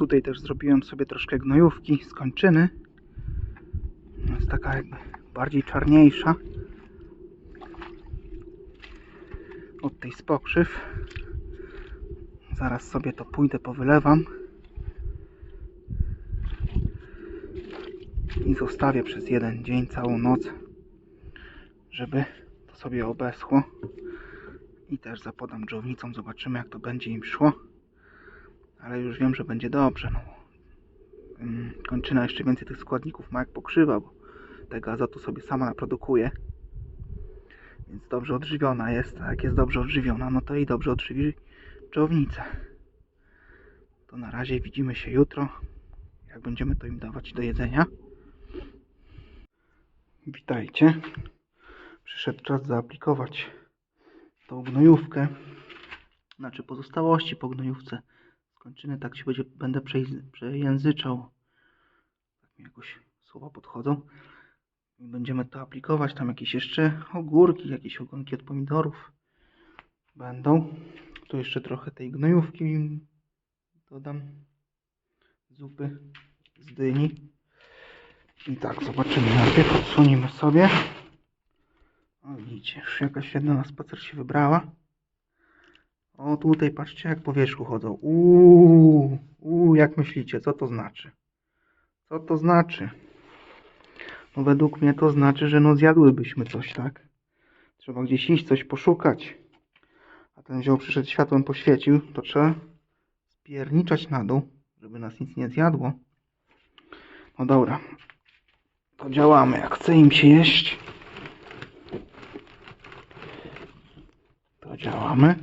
Tutaj też zrobiłem sobie troszkę gnojówki z. Jest taka jakby bardziej czarniejsza. Od tej z pokrzyw. Zaraz sobie to pójdę, powylewam. I zostawię przez jeden dzień, całą noc, żeby to sobie obeschło. I też zapodam dżownicą, zobaczymy jak to będzie im szło. Ale już wiem, że będzie dobrze. No. Kończyna jeszcze więcej tych składników ma jak pokrzywa, bo tego azotu sobie sama naprodukuje. Więc dobrze odżywiona jest. A jak jest dobrze odżywiona, no to i dobrze odżywi dżownicę. To na razie widzimy się jutro, jak będziemy to im dawać do jedzenia. Witajcie. Przyszedł czas zaaplikować tą gnojówkę. Znaczy pozostałości po gnojówce. Skończyny tak się będzie, będę przej- przejęzyczał. Tak mi jakoś słowa podchodzą. I będziemy to aplikować. Tam jakieś jeszcze ogórki, jakieś ogonki od pomidorów będą. Tu jeszcze trochę tej gnojówki dodam. Zupy z dyni. I tak, zobaczymy. Najpierw odsłonimy sobie. O, widzicie, już jakaś jedna na spacer się wybrała. O, tutaj patrzcie, jak po wierzchu chodzą. Uuu, uuu, jak myślicie, co to znaczy? Co to znaczy? No według mnie to znaczy, że no zjadłybyśmy coś, tak? Trzeba gdzieś iść, coś poszukać. A ten wziął, przyszedł światłem, poświecił, to trzeba spierniczać na dół, żeby nas nic nie zjadło. No dobra, to działamy. Jak chce im się jeść, to działamy.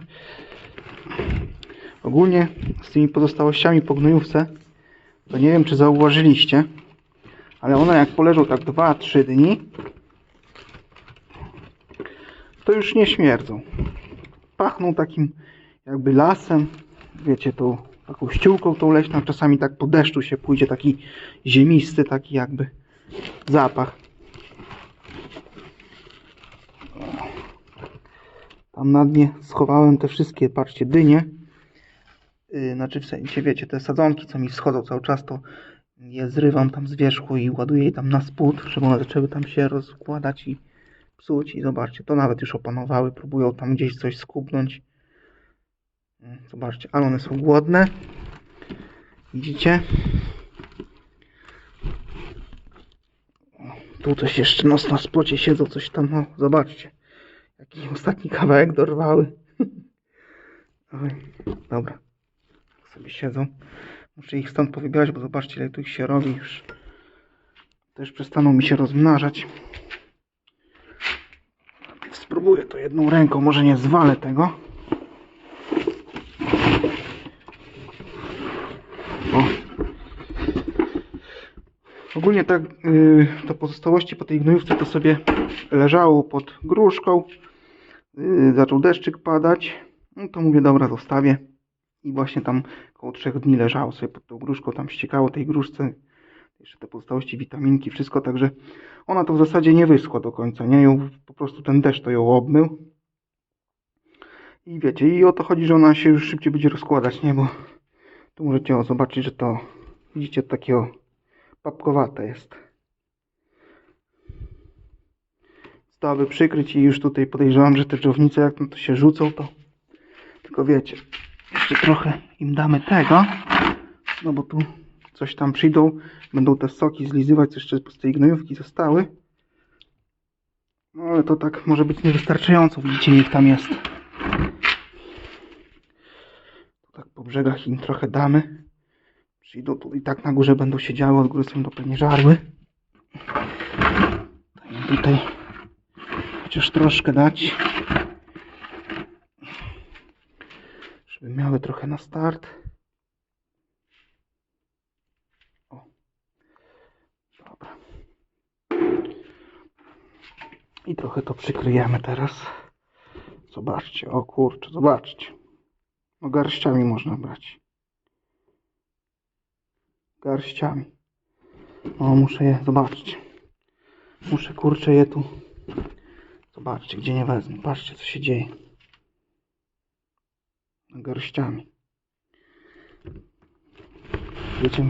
Ogólnie z tymi pozostałościami po gnojówce, to nie wiem czy zauważyliście, ale one jak poleżą tak 2-3 dni, to już nie śmierdzą. Pachną takim jakby lasem, wiecie, tą taką ściółką tą leśną, czasami tak po deszczu się pójdzie taki ziemisty, taki jakby zapach. Tam na dnie schowałem te wszystkie, patrzcie, dynie. Yy, znaczy w sensie, wiecie, te sadzonki, co mi schodzą cały czas, to je zrywam tam z wierzchu i ładuję je tam na spód, żeby one zaczęły tam się rozkładać i psuć. I zobaczcie, to nawet już opanowały, próbują tam gdzieś coś skubnąć. Yy, Zobaczcie, ale one są głodne. Widzicie? Tu coś jeszcze nos na splocie siedzą, coś tam, no zobaczcie. Jaki ostatni kawałek dorwały. Oj, dobra. Tak sobie siedzą. Muszę ich stąd powybierać, bo zobaczcie ile tu ich się robi już. Też przestaną mi się rozmnażać. Spróbuję to jedną ręką, może nie zwalę tego. O. Ogólnie tak yy, to pozostałości po tej gnojówce to sobie leżało pod gruszką. Yy, zaczął deszczyk padać. No to mówię, dobra, zostawię. I właśnie tam około trzech dni leżało sobie pod tą gruszką, tam ściekało tej gruszce. Jeszcze te pozostałości, witaminki, wszystko, także ona to w zasadzie nie wyschła do końca, nie? Ją, po prostu ten deszcz to ją obmył. I wiecie, i o to chodzi, że ona się już szybciej będzie rozkładać, nie? Bo tu możecie o, zobaczyć, że to, widzicie, takiego papkowate jest. Aby przykryć i już tutaj podejrzewam, że te dżownice jak na to się rzucą, to tylko wiecie, jeszcze trochę im damy tego, no bo tu coś tam przyjdą, będą te soki zlizywać, co jeszcze z tej gnojówki zostały. No ale to tak może być niewystarczająco, widzicie ich tam jest. Tak po brzegach im trochę damy. Przyjdą tu i tak na górze będą siedziały, od góry sobie to pewnie żarły. Im tutaj chociaż troszkę dać. Żeby miały trochę na start. O. Dobra. I trochę to przykryjemy teraz. Zobaczcie, o kurczę, zobaczcie. No garściami można brać. Garściami. O, muszę je, zobaczcie. Muszę, kurczę, je tu. Zobaczcie, gdzie nie wezmę. Patrzcie, co się dzieje. Garściami. Wiecie,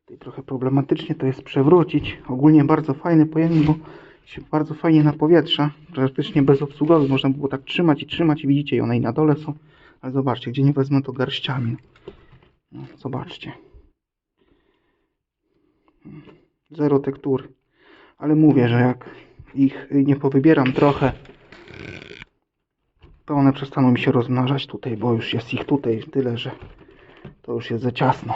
tutaj trochę problematycznie to jest przewrócić. Ogólnie bardzo fajny pojemnik, bo się bardzo fajnie napowietrza. Praktycznie bezobsługowy. Można było tak trzymać i trzymać i widzicie, one i na dole są. Ale zobaczcie, gdzie nie wezmę to garściami. No, zobaczcie. Zero tektury. Ale mówię, że jak ich nie powybieram trochę, to one przestaną mi się rozmnażać tutaj, bo już jest ich tutaj tyle, że to już jest za ciasno.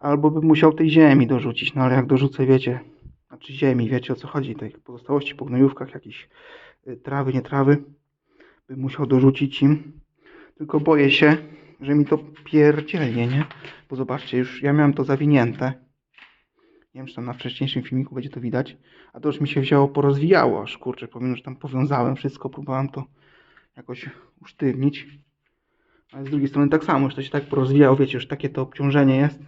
Albo bym musiał tej ziemi dorzucić, no ale jak dorzucę, wiecie, znaczy ziemi, wiecie o co chodzi, tej pozostałości po gnojówkach, jakieś y, trawy, nie trawy, bym musiał dorzucić im. Tylko boję się, że mi to pierdzielnie, nie? Bo zobaczcie, już ja miałem to zawinięte. Nie wiem, czy tam na wcześniejszym filmiku będzie to widać. A to już mi się wzięło, porozwijało aż, kurczę, pomimo, że tam powiązałem wszystko, próbowałem to jakoś usztywnić. Ale z drugiej strony tak samo, już to się tak porozwijało, wiecie, już takie to obciążenie jest,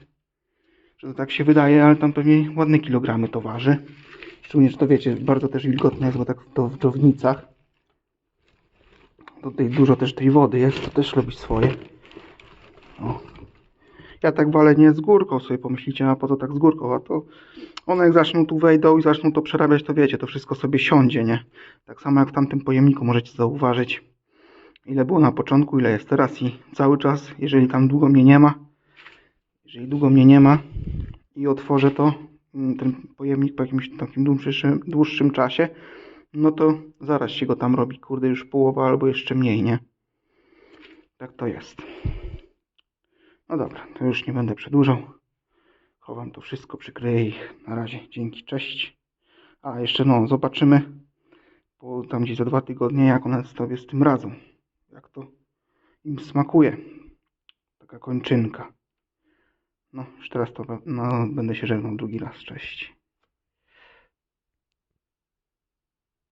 że to tak się wydaje, ale tam pewnie ładne kilogramy to waży. Szczególnie, że to wiecie, bardzo też wilgotne jest, bo tak to w drownicach. Tutaj dużo też tej wody jest, to też robi swoje. O. Ja tak walę nie z górką, sobie pomyślicie, a po co tak z górką, a to one jak zaczną tu wejdą i zaczną to przerabiać, to wiecie, to wszystko sobie siądzie, nie? Tak samo jak w tamtym pojemniku możecie zauważyć, ile było na początku, ile jest teraz i cały czas, jeżeli tam długo mnie nie ma, jeżeli długo mnie nie ma i otworzę to, mm, ten pojemnik po jakimś takim dłuższym, dłuższym czasie, no to zaraz się go tam robi, kurde, już połowa albo jeszcze mniej, nie? Tak to jest. No dobra, to już nie będę przedłużał. Chowam to wszystko, przykryję ich. Na razie, dzięki, cześć. A jeszcze no, zobaczymy po tam gdzieś za dwa tygodnie, jak one sobie z tym radzą. Jak to im smakuje. Taka kończynka. No, już teraz to no, będę się żegnał drugi raz. Cześć.